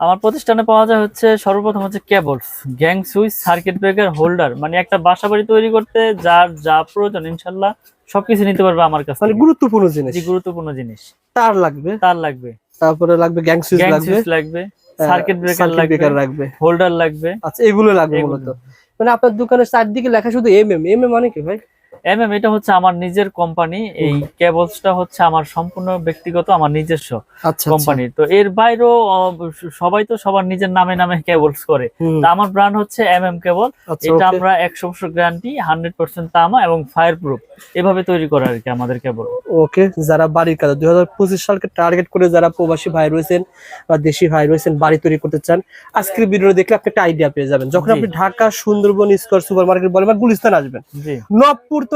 আমার প্রতিষ্ঠানে পাওয়া যায় হচ্ছে সর্বপ্রথম হচ্ছে cables gang switch circuit breaker holder মানে একটা বাসা বাড়ি তৈরি করতে যার যা প্রয়োজন ইনশাল্লাহ সবকিছু নিতে পারবে আমার কাছে মানে গুরুত্বপূর্ণ জিনিস। জি গুরুত্বপূর্ণ জিনিস। তার লাগবে। তার লাগবে। তারপরে লাগবে গ্যাং সুইচ লাগবে। লাগবে সার্কিট ব্রেকার লাগবে লাগবে। হোল্ডার লাগবে। আচ্ছা এগুলো লাগবে মূলত। মানে আপনার দোকানের চারদিকে লেখা শুধু এম এম এম এম মানে কি ভাই? এম এম এটা হচ্ছে আমার নিজের কোম্পানি এই কেবলসটা হচ্ছে আমার সম্পূর্ণ ব্যক্তিগত আমার নিজস্ব আচ্ছা কোম্পানি তো এর বাইরেও সবাই তো সবার নিজের নামে নামে কেবলস করে। তা আমার ব্র্যান্ড হচ্ছে এম এম কেবল আচ্ছা এটা আমরা একশো বছর গ্যারান্টি হান্ড্রেড পার্সেন্ট তামা এবং ফায়ার প্রুফ এভাবে তৈরি করা আর কি আমাদের কেবল ওকে যারা বাড়ির কাজ দুই হাজার পঁচিশ সালকে টার্গেট করে যারা প্রবাসী ভাই রয়েছেন বা দেশি ভাই রয়েছেন বাড়ি তৈরি করতে চান আজকের ভিডিও দেখলে আপনি একটা আইডিয়া পেয়ে যাবেন। যখন আপনি Dhaka Sundarban square super market বলেন বা গুলিস্তান আসবেন জি। নবপুর তো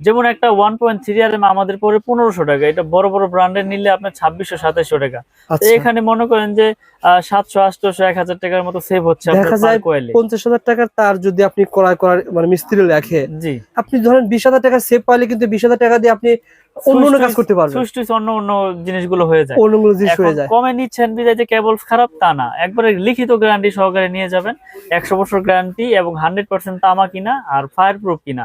যেমন একটা ওয়ান পয়েন্ট থ্রি আর আমাদের পরে পনেরোশো টাকা। এটা বড় বড় ব্র্যান্ডের নিলে আপনার ছাব্বিশশো সাতাশশো টাকা। আচ্ছা। এখানে মনে করেন যে সাতশো আটশো এক হাজার টাকার মতো সেভ হচ্ছে। পঞ্চাশ হাজার টাকার তার যদি আপনি ক্রয় করার মানে মিস্ত্রি লেখে জি। আপনি ধরেন বিশ হাজার টাকা সেভ পাইলে কিন্তু বিশ হাজার টাকা দিয়ে আপনি অন্য অন্য কাজ করতে পারবেন। সুইচ অন্য অন্য জিনিসগুলো হয়ে যায়। অন্য অন্য জিনিস এখন হয়ে যায়। কমে নিচ্ছেন বিদায় যে কেবলস খারাপ তা না। একবারে লিখিত গ্যারান্টি সহকারে নিয়ে যাবেন। একশো বছর গ্যারান্টি এবং হান্ড্রেড পার্সেন্ট তামা কিনা আর ফায়ার প্রুফ কিনা।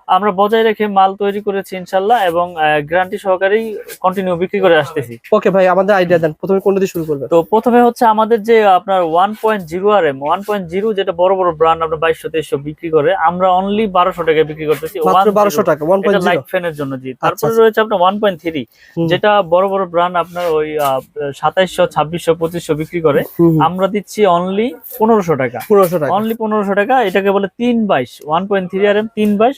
আমরা বজায় রেখে মাল তৈরি করেছি ইনশাল্লাহ এবং গ্যারান্টি সহকারেই কন্টিনিউ বিক্রি করে আসতেছি। ওকে ভাই আমাদের আইডিয়া দেন। প্রথমে কোনটা দিয়ে শুরু করবেন? তো প্রথমে হচ্ছে আমাদের যে আপনার one point zero R M one point zero যেটা বড় বড় ব্র্যান্ড আমরা বাইশশো তেইশশো বিক্রি করে আমরা অনলি বারোশো টাকায় বিক্রি করতেছি। মাত্র 1.0 বারোশো টাকা ওয়ান পয়েন্ট লাইট ফ্যানের জন্য জি। তারপরে আচ্ছা। রয়েছে আপনার ওয়ান পয়েন্ট থ্রি। যেটা বড় বড় ব্র্যান্ড আপনার ওই সাতাইশশো ছাব্বিশশো পঁচিশশো বিক্রি করে। আমরা দিচ্ছি অনলি পনেরোশো টাকা। পনেরোশো টাকা। অনলি পনেরোশো টাকা এটাকে বলে তিন বাইশ one point three R M তিন বাইশ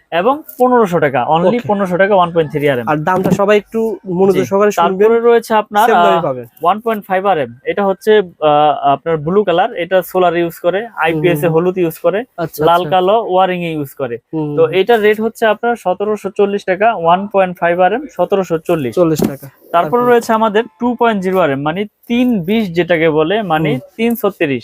এবং পনেরোশো টাকা অনলি পনেরোশো টাকা one point three R M আর দামটা সবাই একটু মনোযোগ সহকারে তারপরে রয়েছে আপনার one point five R M এটা হচ্ছে আপনার ব্লু কালার এটা সোলার ইউজ করে আইপিএস এ হলুদ ইউজ করে আচ্ছা লাল আচ্ছা। কালো ওয়ারিং এ ইউজ করে। তো এটার রেট হচ্ছে আপনার সতেরোশো চল্লিশ টাকা one point five R M সতেরোশো চল্লিশ। চল্লিশ টাকা। তারপরে? রয়েছে আমাদের two point zero R M মানে তিন বিশ যেটাকে বলে মানে হুম। তিন ছত্রিশ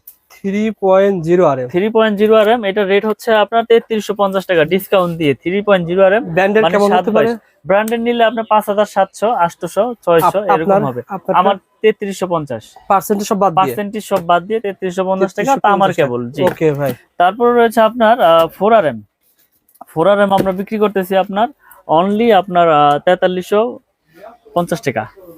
three point zero R M three point zero R M এটা রেট হচ্ছে আপনার তেত্রিশশো পঞ্চাশ টাকা ডিসকাউন্ট দিয়ে three point zero R M ব্র্যান্ডের মানে কেমন সাত হতে পারে? ব্র্যান্ডের নিলে আপনার পাঁচ হাজার সাতশো আটশোশো ছয়শো এরকম হবে। আমার তেত্রিশশো পঞ্চাশ। পার্সেন্টেজ সব বাদ পার্সেন্টেজ সব বাদ দিয়ে তেত্রিশশো পঞ্চাশ টাকা কেবল জি। ওকে ভাই। তারপর রয়েছে আপনার four R M four R M আমরা বিক্রি করতেছি আপনার অনলি আপনার তেতাল্লিশশো পঞ্চাশ টাকা।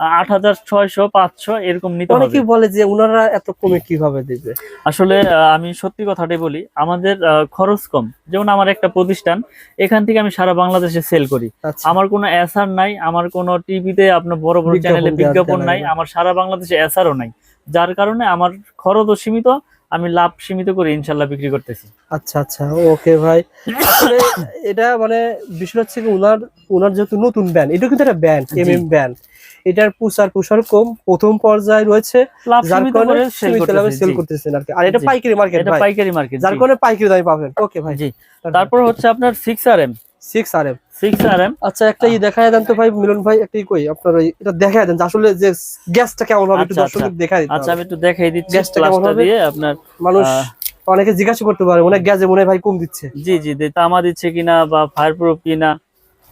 আট হাজার ছয়শো পাঁচশো এরকম নিতে অনেকেই বলে যে ওনারা এত কমে কীভাবে দেবে? আসলে আহ, আমি সত্যি কথাটাই বলি আমাদের খরচ কম। যেমন আমার একটা প্রতিষ্ঠান এখান থেকে আমি সারা বাংলাদেশে সেল করি। আচ্ছা। আমার কোনো এসআর নাই আমার কোনো টিভিতে আপনার বড় বড় চ্যানেলে বিজ্ঞাপন নাই আমার সারা বাংলাদেশে এসআরও নাই। যার কারণে আমার খরচও সীমিত আমি লাভ সীমিত করে ইনশাল্লাহ বিক্রি করতেছি। আচ্ছা আচ্ছা ওকে ভাই। এটা মানে বিষয় হচ্ছে কি ওনার ওনার যেহেতু নতুন ব্যান্ড এটা কিন্তু একটা ব্যান্ড। এম এম ব্যান্ড এটার প্রচার প্রসার কম প্রথম পর্যায়ে রয়েছে যার কারণে সীমিত লাভে সেল করতেছেন আর কি। আর এটা পাইকারি মার্কেট এটা পাইকারি মার্কেট যার কারণে পাইকারি দামে পাবেন। ওকে ভাই। জি। তারপর হচ্ছে আপনার six R M six R M six R M আচ্ছা একটা ই দেখায় দেন তো ভাই মিলন ভাই একটা কই? আপনার এটা দেখায় দেন আসলে যে গ্যাসটা কেমন হবে একটু আচ্ছা, দর্শকদের দেখায় দিতে আচ্ছা আমি একটু দেখাই দিচ্ছি গ্যাসটা কেমন হবে? দিয়ে আপনার মানুষ অনেকে জিজ্ঞাসা করতে পারে হয় গ্যাসে মনে হয় ভাই কম দিচ্ছে। জি জি তামা দিচ্ছে কিনা বা ফায়ার প্রুফ কিনা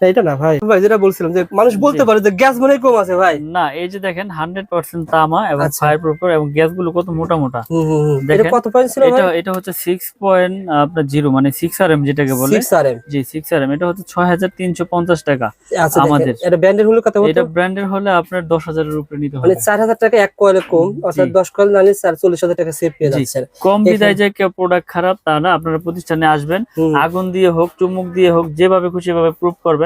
এটা না ভাই? ভাই যেটা বলছিলাম যে মানুষ বলতে পারে যে গ্যাস মনে কম আছে ভাই। না এই যে দেখেন হান্ড্রেড পার্সেন্ট তামা এবং আচ্ছা। ফায়ার প্রুফ এবং গ্যাসগুলো কত মোটা মোটা। এটা কত পয়েন্ট ছিল এটা এটা হচ্ছে আপনার জিরো মানে সিক্স আর যেটাকে বলে। 6 আরএম জি এটা হচ্ছে ছয় হাজার তিনশো পঞ্চাশ টাকা আচ্ছা আমাদের। এটা ব্র্যান্ডের হলো কত এটা ব্র্যান্ডের হলে আপনার দশ হাজারের উপরে নিতে মানে হবে। 4000 টাকা এক কয়েলে কম অর্থাৎ জি। 10 কয়েল নালে 44000 টাকা সেভ পেয়ে যাচ্ছেন। কম বিদায় যে কেউ প্রোডাক্ট খারাপ তা না আপনারা প্রতিষ্ঠানে আসবেন আগুন দিয়ে হোক চুমুক দিয়ে হোক যেভাবে খুশি ভাবে প্রুফ করবেন।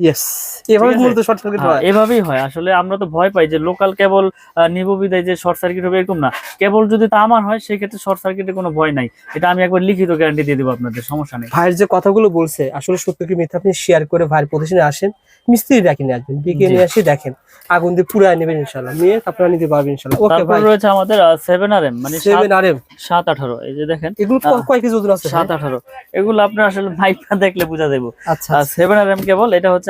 ইয়েস এভাবে মূলত শর্ট সার্কিট হ্যাঁ, এভাবেই আসলে আমরা তো ভয় পাই যে লোকাল কেবল নিব বিদায় যে শর্ট সার্কিট হবে এরকম না। কেবল যদি তামার হয় সেক্ষেত্রে শর্ট সার্কিটের কোনো ভয় নাই। এটা আমি একবার লিখিত গ্যারান্টি দিয়ে দেবো আপনাদের সমস্যা নেই। ভাইয়ের যে কথাগুলো বলছে আসলে সত্য কি মিথ্যা আপনি শেয়ার করে ভাইয়ের প্রতিষ্ঠানে আসেন মিস্ত্রি ডাকি নিয়ে আসবেন ডেকে নিয়ে আসি দেখেন আগুন দিয়ে পুরাই নেবেন ইনশাল্লাহ নিয়ে আপনারা নিতে পারবেন ইনশাল্লাহ ওকে ভাই রয়েছে আমাদের সেভেন আর এম মানে সেভেন আর এম সাত আঠারো এই যে দেখেন। এগুলো কয় কেজি ওজন আছে সাত আঠারো। এগুলো আপনার আসলে মাইকটা দেখলে বোঝা দেবো আচ্ছা সেভেন আর এম কেবল এটা হচ্ছে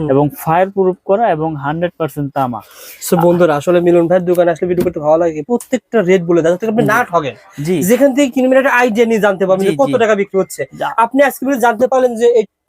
এবং ফায়ার প্রুফ করা এবং হান্ড্রেড পার্সেন্ট তামা। সো বন্ধুরা আসলে মিলন ভাইয়ের দোকানে আসলে ভিডিও করতে ভালো লাগে। প্রত্যেকটা রেট বলে যাতে আপনি না ঠকেন যেখান থেকে কিনবেন একটা আইডিয়া নিয়ে জানতে পারবেন যে কত টাকা বিক্রি হচ্ছে। আপনি আজকে জানতে পারলেন যে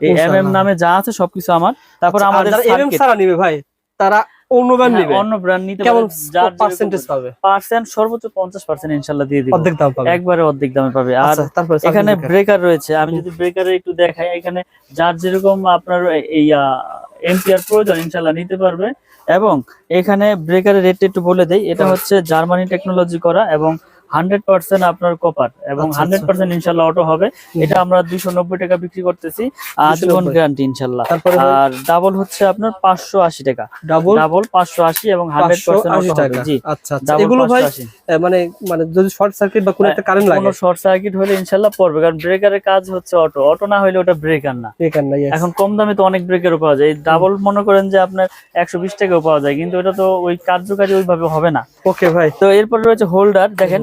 এই এম এম নামে যা আছে সবকিছু আমার। তারপর আচ্ছা, আমাদের এমএম ছাড়া নিবে ভাই তারা অন্য ব্র্যান্ড হ্যাঁ, অন্য ব্র্যান্ড নিতে কেমন পার্সেন্টেজ পাবে? পার্সেন্ট সর্বোচ্চ পঞ্চাশ পার্সেন্ট ইনশাল্লাহ দিয়ে দিব। অর্ধেক দাম পাবে। একবারে অর্ধেক দামে পাবে। আর আচ্ছা এখানে ব্রেকার রয়েছে। আমি যদি ব্রেকারে একটু দেখাই এখানে যার যেরকম আপনার এই এমপিআর প্রয়োজন ইনশাল্লাহ নিতে পারবে। এবং এখানে ব্রেকারের রেটটা একটু বলে দেই এটা হচ্ছে জার্মানি টেকনোলজি করা এবং হান্ড্রেড পার্সেন্ট আপনার কপার এবং আচ্ছা, হান্ড্রেড পার্সেন্ট ইনশাল্লাহ অটো হবে। এটা আমরা দুইশো নব্বই টাকা বিক্রি করতেছি। আজীবন গ্যারান্টি ইনশাল্লাহ। আর ডাবল হচ্ছে আপনার পাঁচশো আশি টাকা। ডাবল ডাবল পাঁচশো আশি এবং হান্ড্রেড পার্সেন্ট জি আচ্ছা আচ্ছা। এগুলো ভাই মানে মানে যদি শর্ট সার্কিট বা কোনো একটা কারেন্ট লাগে। কোনো শর্ট সার্কিট হলে ইনশাল্লাহ পড়বে। কারণ ব্রেকারের কাজ হচ্ছে অটো অটো না হলে ওটা ব্রেকার না। বেকার না এখন কম দামে তো অনেক ব্রেকারও পাওয়া যায়। ডাবল মনে করেন যে আপনার একশো বিশ টাকাও পাওয়া যায়। কিন্তু এটা তো ওই কার্যকারী ওইভাবে হবে না। ওকে ভাই। তো এরপর রয়েছে হোল্ডার দেখেন